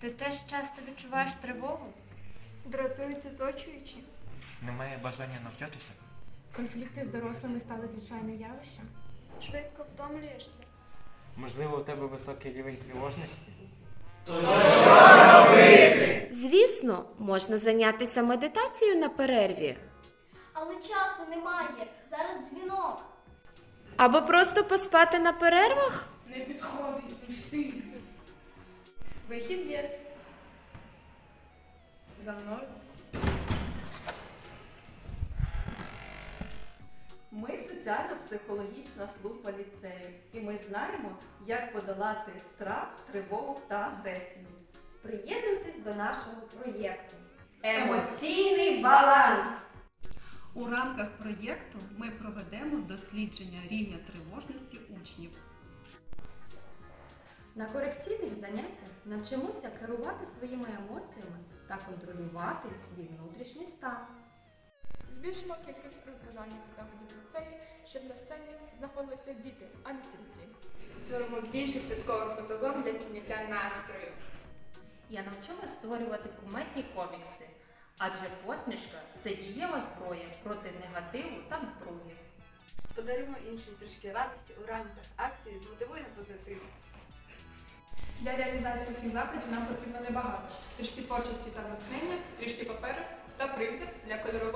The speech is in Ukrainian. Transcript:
Ти теж часто відчуваєш тривогу? Дратують оточуючі. Немає бажання навчатися? Конфлікти з дорослими стали звичайним явищем. Швидко втомлюєшся. Можливо, у тебе високий рівень тривожності? Звісно, можна зайнятися медитацією на перерві. Але часу немає. Зараз дзвінок. Або просто поспати на перервах. За мною. Ми соціально-психологічна служба ліцею, і ми знаємо, як подолати страх, тривогу та агресію. Приєднуйтесь до нашого проєкту. Емоційний баланс. У рамках проєкту ми проведемо дослідження рівня тривожності учнів. На корекційних заняттях навчимося керувати своїми емоціями та контролювати свій внутрішній стан. Збільшимо кількість розважальних заходів в ліцеї, щоб на сцені знаходилися діти, а не стрільці. Створимо більше святкових фотозон для підняття настрою. Я навчу вас створювати кумедні комікси, адже посмішка це дієва зброя проти негативу та напруги. Подаруємо іншим трішки радості у рамках акції змотивує позитив. Для реалізації всіх заходів нам потрібно небагато. Трішки творчості та натхнення, трішки паперу та принтер для кольорового